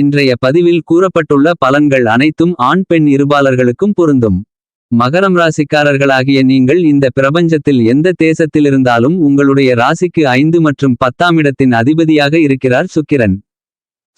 இன்றைய பதிவில் கூறப்பட்டுள்ள பலன்கள் அனைத்தும் ஆண் பெண் இருபாலர்களுக்கும் பொருந்தும். மகரம் ராசிக்காரர்களாகிய நீங்கள் இந்த பிரபஞ்சத்தில் எந்த தேசத்திலிருந்தாலும் உங்களுடைய ராசிக்கு ஐந்து மற்றும் பத்தாம் இடத்தின் அதிபதியாக இருக்கிறார் சுக்கிரன்.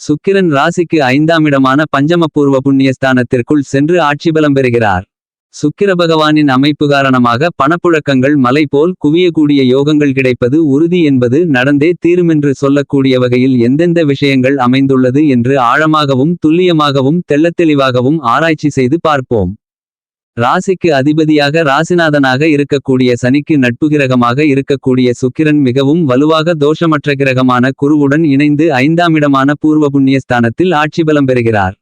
சுக்கிரன் ராசிக்கு ஐந்தாம் இடமான பஞ்சமபூர்வ புண்ணியஸ்தானத்திற்குள் சென்று ஆட்சிபலம் பெறுகிறார். சுக்கிர பகவானின் அமைப்பு காரணமாக பணப்புழக்கங்கள் மலை போல் குவியக்கூடிய யோகங்கள் கிடைப்பது உறுதி என்பது நடந்தே தீருமென்று சொல்லக்கூடிய வகையில் எந்தெந்த விஷயங்கள் அமைந்துள்ளது என்று ஆழமாகவும் துல்லியமாகவும் தெள்ளத்தெளிவாகவும் ஆராய்ச்சி செய்து பார்ப்போம். ராசிக்கு அதிபதியாக ராசிநாதனாக இருக்கக்கூடிய சனிக்கு நட்பு கிரகமாக இருக்கக்கூடிய சுக்கிரன் மிகவும் வலுவாக தோஷமற்ற கிரகமான குருவுடன் இணைந்து ஐந்தாமிடமான பூர்வ புண்ணியஸ்தானத்தில் ஆட்சிபலம் பெறுகிறார்.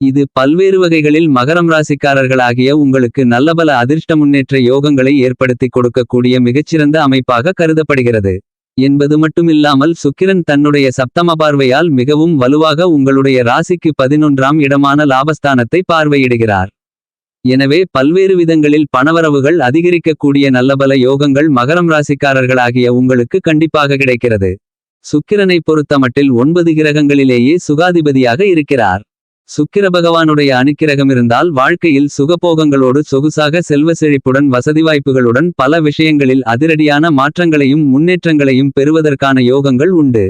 இது பல்வேறு வகைகளில் மகரம் ராசிக்காரர்களாகிய உங்களுக்கு நல்லபல அதிர்ஷ்ட முன்னேற்ற யோகங்களை ஏற்படுத்திக் கொடுக்கக்கூடிய மிகச்சிறந்த அமைப்பாக கருதப்படுகிறது. என்பது மட்டுமில்லாமல் சுக்கிரன் தன்னுடைய சப்தம பார்வையால் மிகவும் வலுவாக உங்களுடைய ராசிக்கு பதினொன்றாம் இடமான லாபஸ்தானத்தை பார்வையிடுகிறார். எனவே பல்வேறு விதங்களில் பணவரவுகள் அதிகரிக்கக்கூடிய நல்லபல யோகங்கள் மகரம் ராசிக்காரர்களாகிய உங்களுக்கு கண்டிப்பாக கிடைக்கிறது. சுக்கிரனை பொறுத்தமட்டில் ஒன்பது கிரகங்களிலேயே சுகாதிபதியாக இருக்கிறார். சுக்கிர பகவானுடைய அணுக்கிரகமிருந்தால் வாழ்க்கையில் சுகபோகங்களோடு சொகுசாக செல்வ செழிப்புடன் வசதி வாய்ப்புகளுடன் பல விஷயங்களில் அதிரடியான மாற்றங்களையும் முன்னேற்றங்களையும் பெறுவதற்கான யோகங்கள் உண்டு.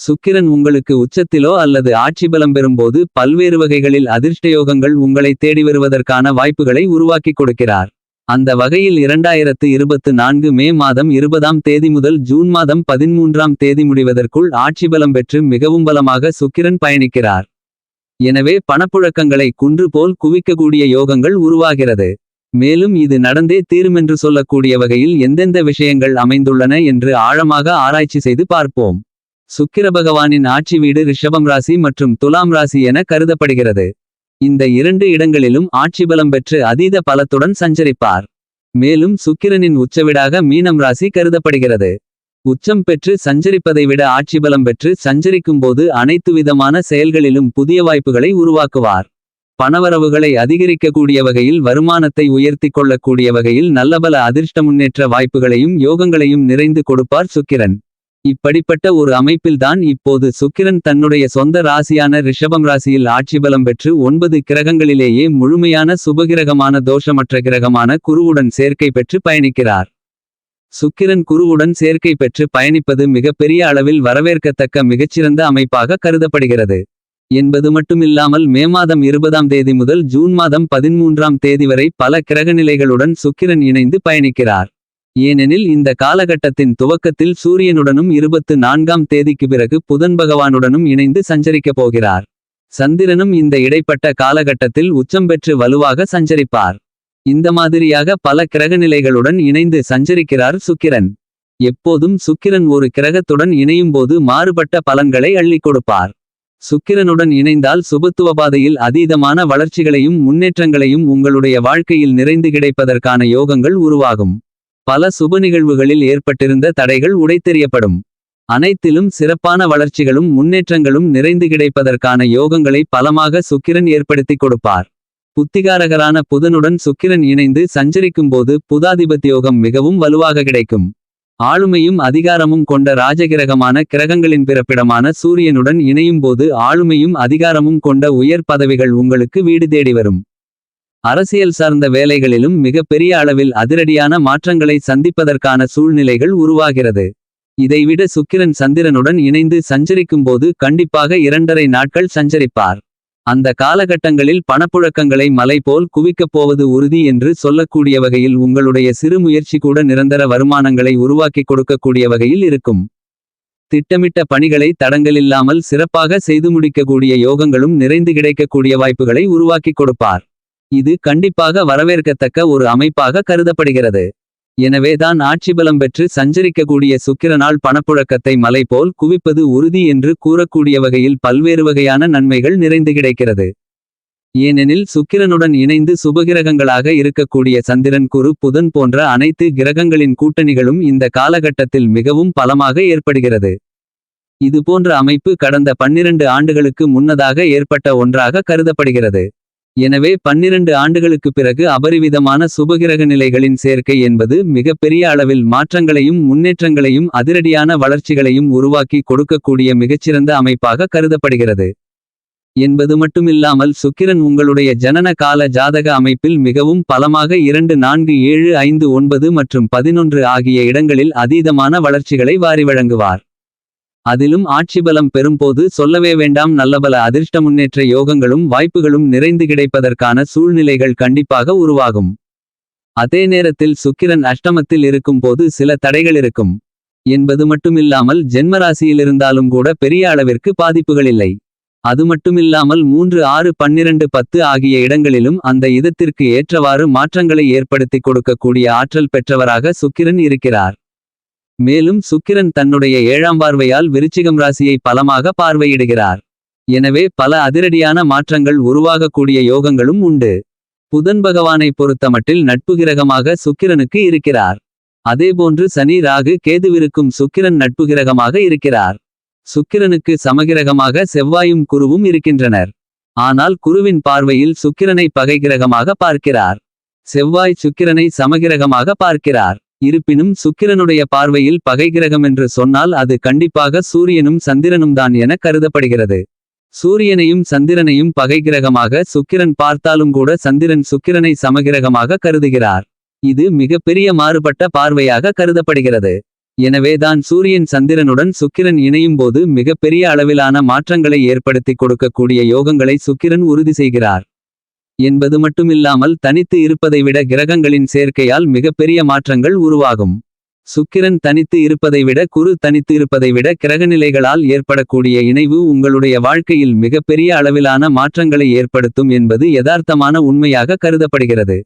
சுக்கிரன் உங்களுக்கு உச்சத்திலோ அல்லது ஆட்சி பலம் பெறும்போது பல்வேறு வகைகளில் அதிர்ஷ்டயோகங்கள் உங்களை தேடி வருவதற்கான வாய்ப்புகளை உருவாக்கிக் கொடுக்கிறார். அந்த வகையில் இரண்டாயிரத்து இருபத்து நான்கு மே மாதம் இருபதாம் தேதி முதல் ஜூன் மாதம் பதின்மூன்றாம் தேதி முடிவதற்குள் ஆட்சி பலம் பெற்று மிகவும் பலமாக சுக்கிரன் பயணிக்கிறார். எனவே பணப்புழக்கங்களை குன்று போல் குவிக்கக்கூடிய யோகங்கள் உருவாகிறது. மேலும் இது நடந்தே தீருமென்று சொல்லக்கூடிய வகையில் எந்தெந்த விஷயங்கள் அமைந்துள்ளன என்று ஆழமாக ஆராய்ச்சி செய்து பார்ப்போம். சுக்கிர பகவானின் ஆட்சி வீடு ரிஷபம் ராசி மற்றும் துலாம் ராசி என கருதப்படுகிறது. இந்த இரண்டு இடங்களிலும் ஆட்சி பலம் பெற்று அதீத பலத்துடன் சஞ்சரிப்பார். மேலும் சுக்கிரனின் உச்சவிடாக மீனம் ராசி கருதப்படுகிறது. உச்சம் பெற்று சஞ்சரிப்பதை விட ஆட்சிபலம் பெற்று சஞ்சரிக்கும்போது அனைத்து விதமான செயல்களிலும் புதிய வாய்ப்புகளை உருவாக்குவார். பணவரவுகளை அதிகரிக்கக்கூடிய வகையில் வருமானத்தை உயர்த்திக் கொள்ளக்கூடிய வகையில் நல்லபல அதிர்ஷ்ட முன்னேற்ற வாய்ப்புகளையும் யோகங்களையும் நிறைந்து கொடுப்பார் சுக்கிரன். இப்படிப்பட்ட ஒரு அமைப்பில்தான் இப்போது சுக்கிரன் தன்னுடைய சொந்த ராசியான ரிஷபம் ராசியில் ஆட்சிபலம் பெற்று ஒன்பது கிரகங்களிலேயே முழுமையான சுபகிரகமான தோஷமற்ற கிரகமான குருவுடன் சேர்க்கை பெற்று பயணிக்கிறார். சுக்கிரன் குருவுடன் சேர்க்கை பெற்று பயணிப்பது மிகப்பெரிய அளவில் வரவேற்கத்தக்க மிகச்சிறந்த அமைப்பாக கருதப்படுகிறது. என்பது மட்டுமில்லாமல் மே மாதம் இருபதாம் தேதி முதல் ஜூன் மாதம் பதின்மூன்றாம் தேதி வரை பல கிரகநிலைகளுடன் சுக்கிரன் இணைந்து பயணிக்கிறார். ஏனெனில் இந்த காலகட்டத்தின் துவக்கத்தில் சூரியனுடனும் இருபத்து நான்காம் தேதிக்கு பிறகு புதன் பகவானுடனும் இணைந்து சஞ்சரிக்கப் போகிறார். சந்திரனும் இந்த இடைப்பட்ட காலகட்டத்தில் உச்சம் பெற்று வலுவாக சஞ்சரிப்பார். இந்த மாதிரியாக பல கிரகநிலைகளுடன் இணைந்து சஞ்சரிக்கிறார் சுக்கிரன். எப்போதும் சுக்கிரன் ஒரு கிரகத்துடன் இணையும்போது மாறுபட்ட பலன்களை அள்ளிக் கொடுப்பார். சுக்கிரனுடன் இணைந்தால் சுபத்துவபாதையில் அதீதமான வளர்ச்சிகளையும் முன்னேற்றங்களையும் உங்களுடைய வாழ்க்கையில் நிறைந்து கிடைப்பதற்கான யோகங்கள் உருவாகும். பல சுப நிகழ்வுகளில் ஏற்பட்டிருந்த தடைகள் உடைத்தெறியப்படும். அனைத்திலும் சிறப்பான வளர்ச்சிகளும் முன்னேற்றங்களும் நிறைந்து கிடைப்பதற்கான யோகங்களை பலமாக சுக்கிரன் ஏற்படுத்திக் கொடுப்பார். புத்திகாரகரான புதனுடன் சுக்கிரன் இணைந்து சஞ்சரிக்கும்போது புதாதிபத்தியோகம் மிகவும் வலுவாக கிடைக்கும். ஆளுமையும் அதிகாரமும் கொண்ட ராஜகிரகமான கிரகங்களின் பிறப்பிடமான சூரியனுடன் இணையும்போது ஆளுமையும் அதிகாரமும் கொண்ட உயர் பதவிகள் உங்களுக்கு வீடு தேடி வரும். அரசியல் சார்ந்த வேலைகளிலும் மிக பெரிய அளவில் அதிரடியான மாற்றங்களை சந்திப்பதற்கான சூழ்நிலைகள் உருவாகிறது. இதைவிட சுக்கிரன் சந்திரனுடன் இணைந்து சஞ்சரிக்கும்போது கண்டிப்பாக இரண்டரை நாட்கள் சஞ்சரிப்பார். அந்த காலகட்டங்களில் பணப்புழக்கங்களை மலை போல் குவிக்கப் போவது உறுதி என்று சொல்லக்கூடிய வகையில் உங்களுடைய சிறு முயற்சி கூட நிரந்தர வருமானங்களை உருவாக்கிக் கொடுக்கக்கூடிய வகையில் இருக்கும். திட்டமிட்ட பணிகளை தடங்கலில்லாமல் சிறப்பாக செய்து முடிக்கக்கூடிய யோகங்களும் நிறைந்து கிடைக்கக்கூடிய வாய்ப்புகளை உருவாக்கிக் கொடுப்பார். இது கண்டிப்பாக வரவேற்கத்தக்க ஒரு அமைப்பாக கருதப்படுகிறது. எனவேதான் ஆட்சிபலம் பெற்று சஞ்சரிக்கக்கூடிய சுக்கிரனால் பணப்புழக்கத்தை மலை போல் குவிப்பது உறுதி என்று கூறக்கூடிய வகையில் பல்வேறு வகையான நன்மைகள் நிறைந்து கிடைக்கிறது. ஏனெனில் சுக்கிரனுடன் இணைந்து சுபகிரகங்களாக இருக்கக்கூடிய சந்திரன் குரு புதன் போன்ற அனைத்து கிரகங்களின் கூட்டணிகளும் இந்த காலகட்டத்தில் மிகவும் பலமாக ஏற்படுகிறது. இதுபோன்ற அமைப்பு கடந்த பன்னிரண்டு ஆண்டுகளுக்கு முன்னதாக ஏற்பட்ட ஒன்றாக கருதப்படுகிறது. எனவே பன்னிரண்டு ஆண்டுகளுக்குப் பிறகு அபரிவிதமான சுபகிரக நிலைகளின் சேர்க்கை என்பது மிகப்பெரிய அளவில் மாற்றங்களையும் முன்னேற்றங்களையும் அதிரடியான வளர்ச்சிகளையும் உருவாக்கி கொடுக்கக்கூடிய மிகச்சிறந்த அமைப்பாக கருதப்படுகிறது. என்பது மட்டுமில்லாமல் சுக்கிரன் உங்களுடைய ஜனன கால ஜாதக அமைப்பில் மிகவும் பலமாக இரண்டு நான்கு ஏழு ஐந்து ஒன்பது மற்றும் பதினொன்று ஆகிய இடங்களில் அதீதமான வளர்ச்சிகளை வாரி வழங்குவார். அதிலும் ஆட்சிபலம் பெறும்போது சொல்லவே வேண்டாம் நல்லபல அதிர்ஷ்ட முன்னேற்ற யோகங்களும் வாய்ப்புகளும் நிறைந்து கிடைப்பதற்கான சூழ்நிலைகள் கண்டிப்பாக உருவாகும். அதே நேரத்தில் சுக்கிரன் அஷ்டமத்தில் இருக்கும்போது சில தடைகள் இருக்கும். என்பது மட்டுமில்லாமல் ஜென்மராசியிலிருந்தாலும் கூட பெரிய அளவிற்கு பாதிப்புகள் இல்லை. அது மட்டுமில்லாமல் மூன்று ஆறு பன்னிரண்டு பத்து ஆகிய இடங்களிலும் அந்த இதத்திற்கு ஏற்றவாறு மாற்றங்களை ஏற்படுத்திக் கொடுக்கக்கூடிய ஆற்றல் பெற்றவராக சுக்கிரன் இருக்கிறார். மேலும் சுக்கிரன் தன்னுடைய ஏழாம் பார்வையால் விருச்சிகம் ராசியை பலமாக பார்வையிடுகிறார். எனவே பல அதிரடியான மாற்றங்கள் உருவாகக்கூடிய யோகங்களும் உண்டு. புதன் பகவானை பொறுத்தமட்டில் நட்பு கிரகமாக சுக்கிரனுக்கு இருக்கிறார். அதேபோன்று சனி ராகு கேதுவிருக்கும் சுக்கிரன் நட்பு கிரகமாக இருக்கிறார். சுக்கிரனுக்கு சமகிரகமாக செவ்வாயும் குருவும் இருக்கின்றனர். ஆனால் குருவின் பார்வையில் சுக்கிரனை பகை கிரகமாக பார்க்கிறார். செவ்வாய் சுக்கிரனை சமகிரகமாக பார்க்கிறார். இருப்பினும் சுக்கிரனுடைய பார்வையில் பகை கிரகம் என்று சொன்னால் அது கண்டிப்பாக சூரியனும் சந்திரனும் தான் என கருதப்படுகிறது. சூரியனையும் சந்திரனையும் பகை கிரகமாக சுக்கிரன் பார்த்தாலும் கூட சந்திரன் சுக்கிரனை சமகிரகமாக கருதுகிறார். இது மிகப்பெரிய மாறுபட்ட பார்வையாக கருதப்படுகிறது. எனவேதான் சூரியன் சந்திரனுடன் சுக்கிரன் இணையும் போது மிகப்பெரிய அளவிலான மாற்றங்களை ஏற்படுத்தி கொடுக்கக்கூடிய யோகங்களை சுக்கிரன் உறுதி செய்கிறார். என்பது மட்டுமில்லாமல் தனித்து இருப்பதை விட கிரகங்களின் சேர்க்கையால் மிகப்பெரிய மாற்றங்கள் உருவாகும். சுக்கிரன் தனித்து இருப்பதை விட குரு தனித்து இருப்பதை விட கிரகநிலைகளால் ஏற்படக்கூடிய இணைவு உங்களுடைய வாழ்க்கையில் மிகப்பெரிய அளவிலான மாற்றங்களை ஏற்படுத்தும் என்பது யதார்த்தமான உண்மையாக கருதப்படுகிறது.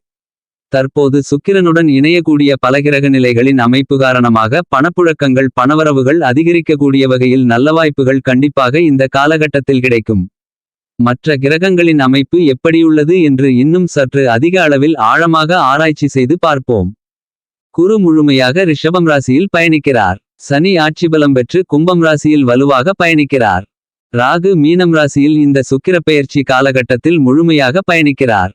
தற்போது சுக்கிரனுடன் இணையக்கூடிய பல கிரக நிலைகளின் அமைப்பு காரணமாக பணப்புழக்கங்கள் பணவரவுகள் அதிகரிக்கக்கூடிய வகையில் நல்ல வாய்ப்புகள் கண்டிப்பாக இந்த காலகட்டத்தில் கிடைக்கும். மற்ற கிரகங்களின் அமைப்பு எப்படியுள்ளது என்று இன்னும் சற்று அதிக அளவில் ஆழமாக ஆராய்ச்சி செய்து பார்ப்போம். குரு முழுமையாக ரிஷபம் ராசியில் பயணிக்கிறார். சனி ஆட்சி பலம் பெற்று கும்பம் ராசியில் வலுவாக பயணிக்கிறார். ராகு மீனம் ராசியில் இந்த சுக்கிர பெயர்ச்சி காலகட்டத்தில் முழுமையாக பயணிக்கிறார்.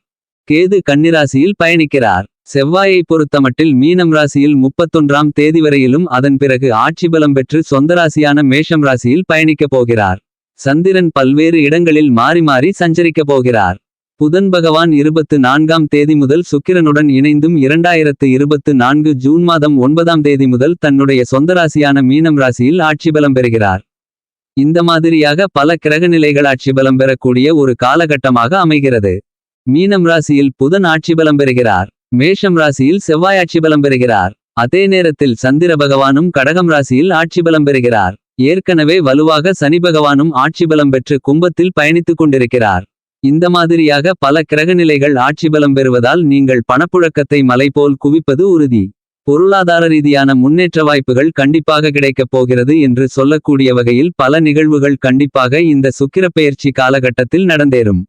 கேது கன்னிராசியில் பயணிக்கிறார். செவ்வாயை பொறுத்தமட்டில் மீனம் ராசியில் முப்பத்தொன்றாம் தேதி வரையிலும் அதன் பிறகு ஆட்சி பலம் பெற்று சொந்த ராசியான மேஷம் ராசியில் பயணிக்கப் போகிறார். சந்திரன் பல்வேறு இடங்களில் மாறி மாறி சஞ்சரிக்கப் போகிறார். புதன் பகவான் இருபத்து நான்காம் தேதி முதல் சுக்கிரனுடன் இணைந்தும் இரண்டாயிரத்து இருபத்து நான்கு ஜூன் மாதம் ஒன்பதாம் தேதி முதல் தன்னுடைய சொந்த ராசியான மீனம் ராசியில் ஆட்சி பலம் பெறுகிறார். இந்த மாதிரியாக பல கிரகநிலைகள் ஆட்சி பலம் பெறக்கூடிய ஒரு காலகட்டமாக அமைகிறது. மீனம் ராசியில் புதன் ஆட்சி பலம் பெறுகிறார். மேஷம் ராசியில் செவ்வாய் ஆட்சி பலம் பெறுகிறார். அதே நேரத்தில் சந்திர பகவானும் கடகம் ராசியில் ஆட்சி பலம் பெறுகிறார். ஏற்கனவே வலுவாக சனி பகவானும் ஆட்சி பலம் பெற்று கும்பத்தில் பயணித்துக் கொண்டிருக்கிறார். இந்த மாதிரியாக பல கிரகநிலைகள் ஆட்சி பலம் பெறுவதால் நீங்கள் பணப்புழக்கத்தை மலை போல் குவிப்பது உறுதி. பொருளாதார ரீதியான முன்னேற்ற வாய்ப்புகள் கண்டிப்பாக கிடைக்கப் போகிறது என்று சொல்லக்கூடிய வகையில் பல நிகழ்வுகள் கண்டிப்பாக இந்த சுக்கிரப்பெயர்ச்சி காலகட்டத்தில் நடந்தேறும்.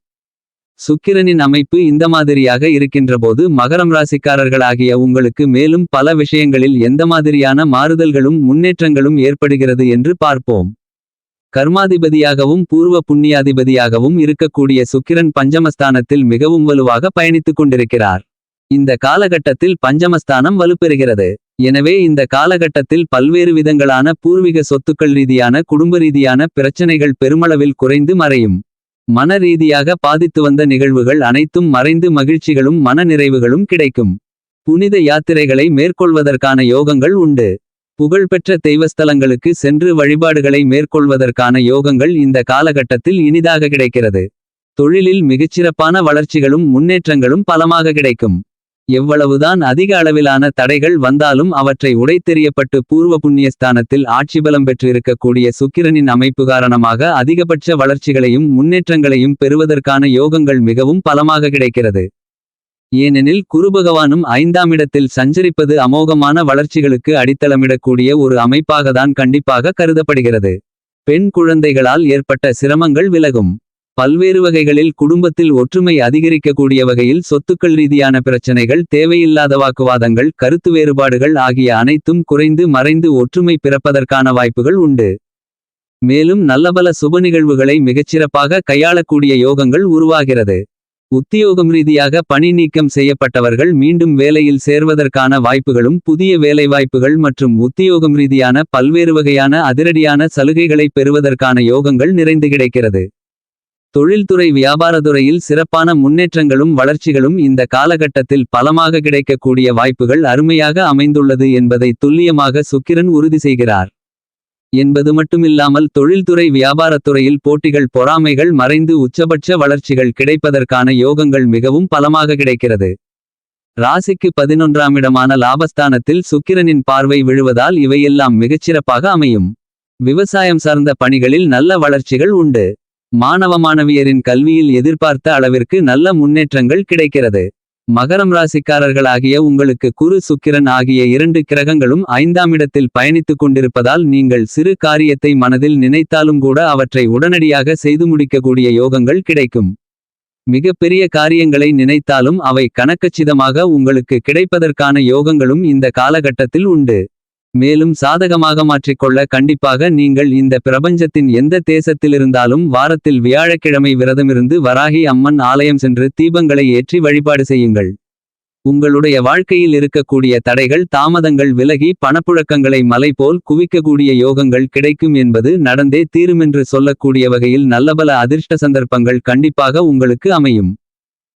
சுக்கிரனின் அமைப்பு இந்த மாதிரியாக இருக்கின்றபோது மகரம் ராசிக்காரர்களாகிய உங்களுக்கு மேலும் பல விஷயங்களில் எந்த மாதிரியான மாறுதல்களும் முன்னேற்றங்களும் ஏற்படுகிறது என்று பார்ப்போம். கர்மாதிபதியாகவும் பூர்வ புண்ணியாதிபதியாகவும் இருக்கக்கூடிய சுக்கிரன் பஞ்சமஸ்தானத்தில் மிகவும் வலுவாக பயணித்துக் கொண்டிருக்கிறார். இந்த காலகட்டத்தில் பஞ்சமஸ்தானம் வலுப்பெறுகிறது. எனவே இந்த காலகட்டத்தில் பல்வேறு விதங்களான பூர்வீக சொத்துக்கள் ரீதியான குடும்ப ரீதியான பிரச்சனைகள் பெருமளவில் குறைந்து மறையும். மன ரீதியாக பாதித்து வந்த நிகழ்வுகள் அனைத்தும் மறைந்து மகிழ்ச்சிகளும் மன நிறைவுகளும் கிடைக்கும். புனித யாத்திரைகளை மேற்கொள்வதற்கான யோகங்கள் உண்டு. புகழ்பெற்ற தெய்வஸ்தலங்களுக்கு சென்று வழிபாடுகளை மேற்கொள்வதற்கான யோகங்கள் இந்த காலகட்டத்தில் இனிதாக கிடைக்கிறது. தொழிலில் மிகச்சிறப்பான வளர்ச்சிகளும் முன்னேற்றங்களும் பலமாக கிடைக்கும். எவ்வளவுதான் அதிக அளவிலான தடைகள் வந்தாலும் அவற்றை உடைத்தெறியப்பட்டு பூர்வ புண்ணியஸ்தானத்தில் ஆட்சிபலம் பெற்றிருக்கக்கூடிய சுக்கிரனின் அமைப்பு காரணமாக அதிகபட்ச வளர்ச்சிகளையும் முன்னேற்றங்களையும் பெறுவதற்கான யோகங்கள் மிகவும் பலமாக கிடைக்கிறது. ஏனெனில் குருபகவானும் ஐந்தாம் இடத்தில் சஞ்சரிப்பது அமோகமான வளர்ச்சிகளுக்கு அடித்தளமிடக்கூடிய ஒரு அமைப்பாகத்தான் கண்டிப்பாக கருதப்படுகிறது. பெண் குழந்தைகளால் ஏற்பட்ட சிரமங்கள் விலகும். பல்வேறு வகைகளில் குடும்பத்தில் ஒற்றுமை அதிகரிக்கக்கூடிய வகையில் சொத்துக்கள் ரீதியான பிரச்சனைகள் தேவையில்லாத வாக்குவாதங்கள் கருத்து வேறுபாடுகள் ஆகிய அனைத்தும் குறைந்து மறைந்து ஒற்றுமை பிறப்பதற்கான வாய்ப்புகள் உண்டு. மேலும் நல்லபல சுப நிகழ்வுகளை மிகச்சிறப்பாக கையாளக்கூடிய யோகங்கள் உருவாகிறது. உத்தியோகம் ரீதியாக பணி நீக்கம் செய்யப்பட்டவர்கள் மீண்டும் வேலையில் சேர்வதற்கான வாய்ப்புகளும் புதிய வேலைவாய்ப்புகள் மற்றும் உத்தியோகம் ரீதியான பல்வேறு வகையான அதிரடியான சலுகைகளை பெறுவதற்கான யோகங்கள் நிறைந்து கிடைக்கிறது. தொழில்துறை வியாபாரத்துறையில் சிறப்பான முன்னேற்றங்களும் வளர்ச்சிகளும் இந்த காலகட்டத்தில் பலமாக கிடைக்கக்கூடிய வாய்ப்புகள் அருமையாக அமைந்துள்ளது என்பதை துல்லியமாக சுக்கிரன் உறுதி செய்கிறார். என்பது மட்டுமில்லாமல் தொழில்துறை வியாபாரத்துறையில் போட்டிகள் பொறாமைகள் மறைந்து உச்சபட்ச வளர்ச்சிகள் கிடைப்பதற்கான யோகங்கள் மிகவும் பலமாக கிடைக்கிறது. ராசிக்கு பதினொன்றாம் இடமான லாபஸ்தானத்தில் சுக்கிரனின் பார்வை விழுவதால் இவையெல்லாம் மிகச்சிறப்பாக அமையும். விவசாயம் சார்ந்த பணிகளில் நல்ல வளர்ச்சிகள் உண்டு. மாணவ மாணவியரின் கல்வியில் எதிர்பார்த்த அளவிற்கு நல்ல முன்னேற்றங்கள் கிடைக்கிறது. மகரம் ராசிக்காரர்களாகிய உங்களுக்கு குரு சுக்கிரன் ஆகிய இரண்டு கிரகங்களும் ஐந்தாம் இடத்தில் பயணித்துக் கொண்டிருப்பதால் நீங்கள் சிறு காரியத்தை மனதில் நினைத்தாலும் கூட அவற்றை உடனடியாக செய்து முடிக்கக்கூடிய யோகங்கள் கிடைக்கும். மிகப்பெரிய காரியங்களை நினைத்தாலும் அவை கணக்கச்சிதமாக உங்களுக்கு கிடைப்பதற்கான யோகங்களும் இந்த காலகட்டத்தில் உண்டு. மேலும் சாதகமாக மாற்றிக்கொள்ள கண்டிப்பாக நீங்கள் இந்த பிரபஞ்சத்தின் எந்த தேசத்திலிருந்தாலும் வாரத்தில் வியாழக்கிழமை விரதமிருந்து வராகி அம்மன் ஆலயம் சென்று தீபங்களை ஏற்றி வழிபாடு செய்யுங்கள். உங்களுடைய வாழ்க்கையில் இருக்கக்கூடிய தடைகள் தாமதங்கள் விலகி பணப்புழக்கங்களை மலை போல் குவிக்கக்கூடிய யோகங்கள் கிடைக்கும் என்பது நடந்தே தீருமென்று சொல்லக்கூடிய வகையில் நல்லபல அதிர்ஷ்ட சந்தர்ப்பங்கள் கண்டிப்பாக உங்களுக்கு அமையும்.